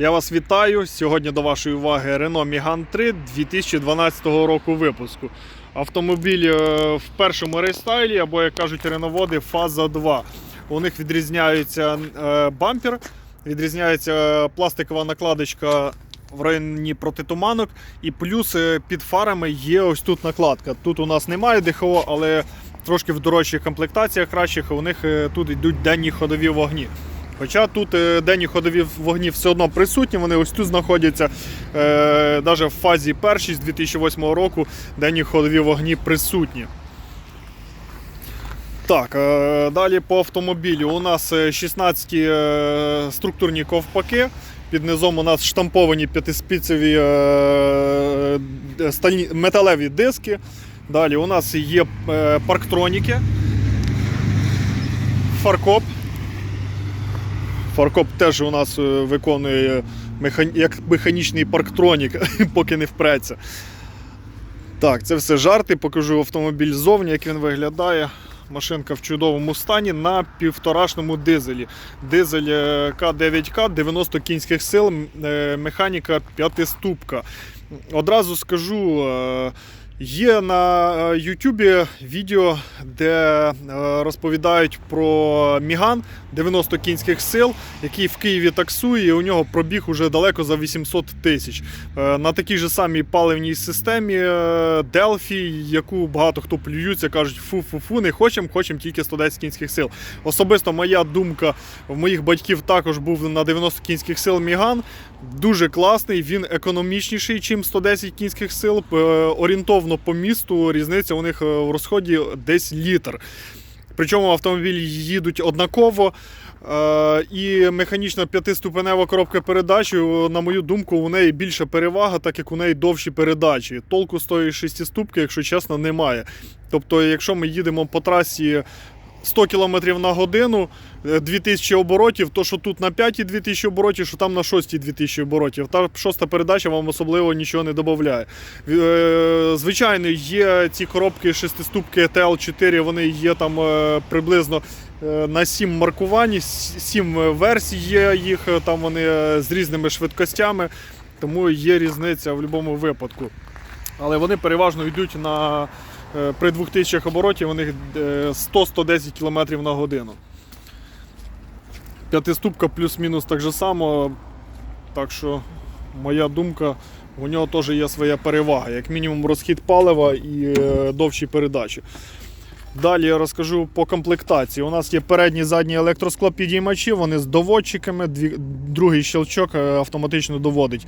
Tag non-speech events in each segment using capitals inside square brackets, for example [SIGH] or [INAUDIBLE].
Я вас вітаю. Сьогодні до вашої уваги Renault Megane 3 2012 року випуску. Автомобіль е, в першому рестайлі, або, як кажуть реноводи, фаза 2. У них відрізняється е, бампер, відрізняється пластикова накладочка в районі протитуманок, і плюс е, під фарами є ось тут накладка. Тут у нас немає ДХО, але трошки в дорожчих комплектаціях кращих у них е, тут йдуть денні ходові вогні. Хоча тут е, денні ходові вогні все одно присутні, вони ось тут знаходяться. Е, навіть в фазі першій з 2008 року денні ходові вогні присутні. Так, е, далі по автомобілю. У нас е, 16 е, структурні ковпаки. Під низом у нас штамповані п'ятиспіцеві е, металеві диски. Далі у нас є е, парктроніки. Фаркоп. Фаркоп теж у нас е, виконує механ... як механічний парктронік, [LAUGHS] поки не впреться. Так, це все жарти. Покажу автомобіль ззовні, як він виглядає. Машинка в чудовому стані на півторашному дизелі. Дизель е, К9К 90 кінських сил, е, механіка п'ятиступка. Одразу скажу, е, є на е, Ютубі відео, де е, розповідають про Міган 90 кінських сил, який в Києві таксує, і у нього пробіг уже далеко за 800 тисяч. Е, На такій же самій паливній системі Delphi, яку багато хто плюються, кажуть, фу-фу-фу, не хочемо, хочемо тільки 110 кінських сил. Особисто моя думка, в моїх батьків також був на 90 кінських сил Міган. Дуже класний, він економічніший, ніж 110 кінських сил. Е, Орієнтовно по місту різниця у них е, в розході десь літр. Причому автомобілі їдуть однаково. Е, і механічна п'ятиступенева коробка передач, е, на мою думку, у неї більша перевага, так як у неї довші передачі. Толку з тої шестиступки, якщо чесно, немає. Тобто, якщо ми їдемо по трасі 100 км на годину, 2000 оборотів, то що тут на 5 2000 оборотів, що там на 6 2000 оборотів. Та шоста передача вам особливо нічого не додає. Е, Звичайно, є ці коробки шестиступки TL4, вони є там е, приблизно е, на 7 маркувань, 7 версій є їх, е, там вони е, з різними швидкостями, тому є різниця в будь-якому випадку. Але вони переважно йдуть на е, при 2000 оборотів у них е, 100-110 км на годину. П'ятиступка плюс-мінус так же само. Так що моя думка, у нього теж є своя перевага, як мінімум розхід палива і е, довші передачі. Далі я розкажу по комплектації. У нас є передні задні електросклопідіймачі, вони з доводчиками. Дві, другий щелчок е, автоматично доводить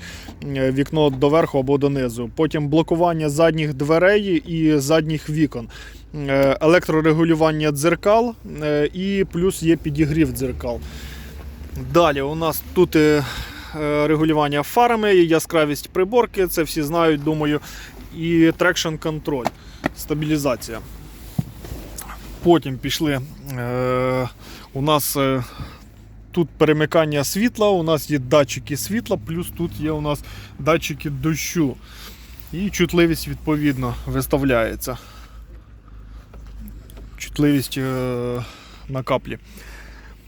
е, вікно доверху або донизу. Потім блокування задніх дверей і задніх вікон. Електрорегулювання дзеркал і плюс є підігрів дзеркал. Далі у нас тут е, е, регулювання фарами, яскравість приборки, це всі знають, думаю, і трекшн контроль, стабілізація. Потім пішли. Е, у нас тут перемикання світла, у нас є датчики світла, плюс тут є у нас датчики дощу. І чутливість відповідно виставляється. Чутливість е, на каплі.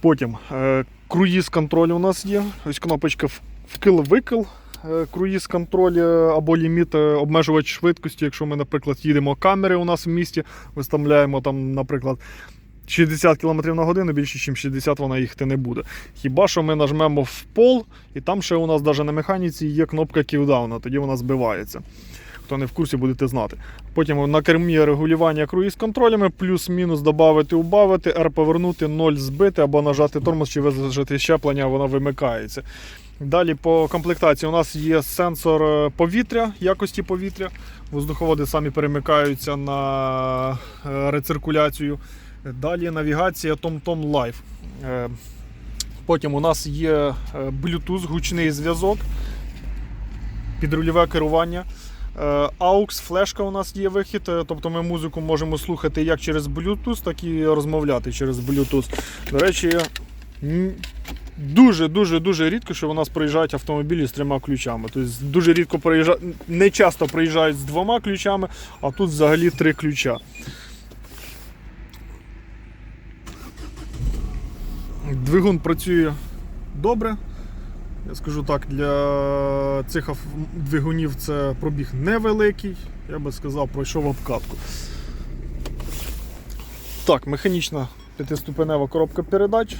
Потім е, круїз контроль у нас є. Ось кнопочка вкил-викил. е, Круїз контроль е, або ліміт е, обмежувач швидкості. Якщо ми, наприклад, їдемо камери у нас в місті, виставляємо там, наприклад, 60 км на годину, більше, ніж 60 вона їхати не буде. Хіба що ми нажмемо в пол, і там ще у нас навіть на механіці є кнопка ківдауна, тоді вона збивається. Хто не в курсі, будете знати. Потім на кермі регулювання круїз контролями, плюс-мінус додати, убавити, R повернути, 0 збити або нажати тормоз чи визажити щеплення, воно вимикається. Далі по комплектації у нас є сенсор е, повітря, якості повітря. Воздуховоди самі перемикаються на е, рециркуляцію. Далі навігація TomTom Live. Е, Потім у нас є Bluetooth, гучний зв'язок, підрульове керування. Е, AUX, флешка у нас є вихід, е, тобто ми музику можемо слухати як через Bluetooth, так і розмовляти через Bluetooth. До речі, дуже-дуже дуже рідко, що у нас приїжджають автомобілі з трьома ключами. Тобто дуже рідко приїжджають, не часто приїжджають з двома ключами, а тут взагалі три ключа. Двигун працює добре. Я скажу так, для цих двигунів це пробіг невеликий. Я би сказав, пройшов обкатку. Так, механічна п'ятиступенева коробка передач.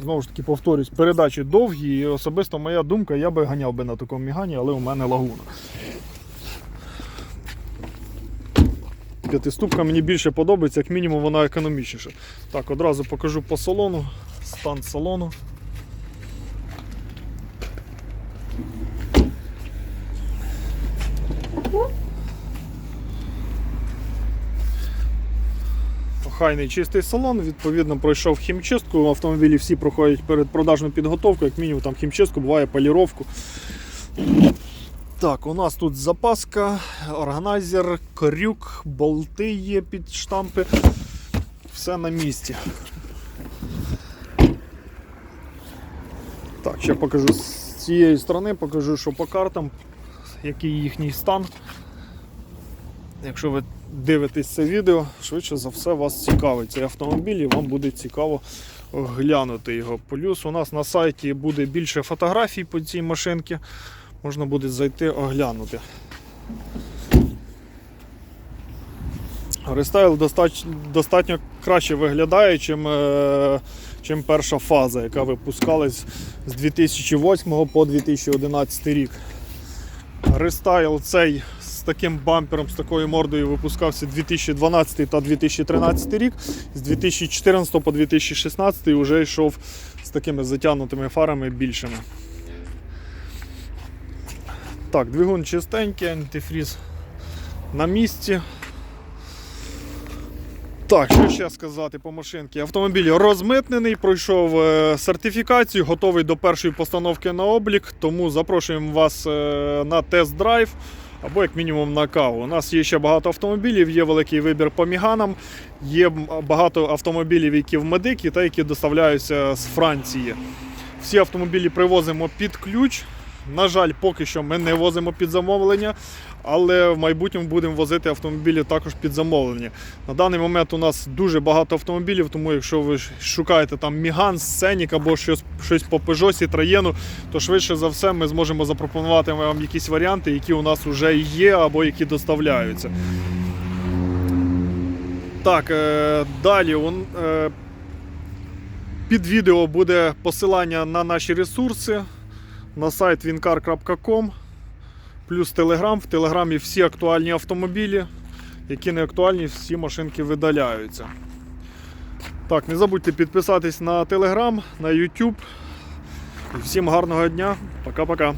Знову ж таки, повторюсь, передачі довгі, і особисто моя думка, я би ганяв би на такому мігані, але у мене лагуна. П'ятиступка мені більше подобається, як мінімум вона економічніша. Так, одразу покажу по салону, стан салону. Охайний чистий салон, відповідно, пройшов хімчистку. Автомобілі всі проходять перед продажну підготовку, як мінімум там хімчистку, буває поліровку. Так, у нас тут запаска, органайзер, крюк, болти є під штампи. Все на місці. Так, ще покажу з цієї сторони, покажу, що по картам, який їхній стан. Якщо ви дивитесь це відео, швидше за все вас цікавить цей автомобіль і вам буде цікаво глянути його. Плюс у нас на сайті буде більше фотографій по цій машинці. Можна буде зайти оглянути. Рестайл достатньо, достатньо краще виглядає, чим, е, чим перша фаза, яка випускалась з 2008 по 2011 рік. Рестайл цей таким бампером, з такою мордою випускався 2012 та 2013 рік. З 2014 по 2016 вже йшов з такими затягнутими фарами більшими. Так, двигун чистенький, антифріз на місці. Так, що ще сказати по машинці? Автомобіль розмитнений, пройшов е, сертифікацію, готовий до першої постановки на облік, тому запрошуємо вас е, на тест-драйв або як мінімум на каву. У нас є ще багато автомобілів, є великий вибір по міганам, є багато автомобілів, які в медикі та які доставляються з Франції. Всі автомобілі привозимо під ключ. На жаль, поки що ми не возимо під замовлення, але в майбутньому будемо возити автомобілі також під замовлення. На даний момент у нас дуже багато автомобілів, тому якщо ви шукаєте там Міган, Сценік або щось, щось по Peugeot, Citroën, то швидше за все ми зможемо запропонувати вам якісь варіанти, які у нас вже є або які доставляються. Так, е, далі. е, під відео буде посилання на наші ресурси на сайт wincar.com, плюс Телеграм. В Телеграмі всі актуальні автомобілі, які не актуальні, всі машинки видаляються. Так, не забудьте підписатись на Телеграм, на YouTube. Всім гарного дня. Пока-пока.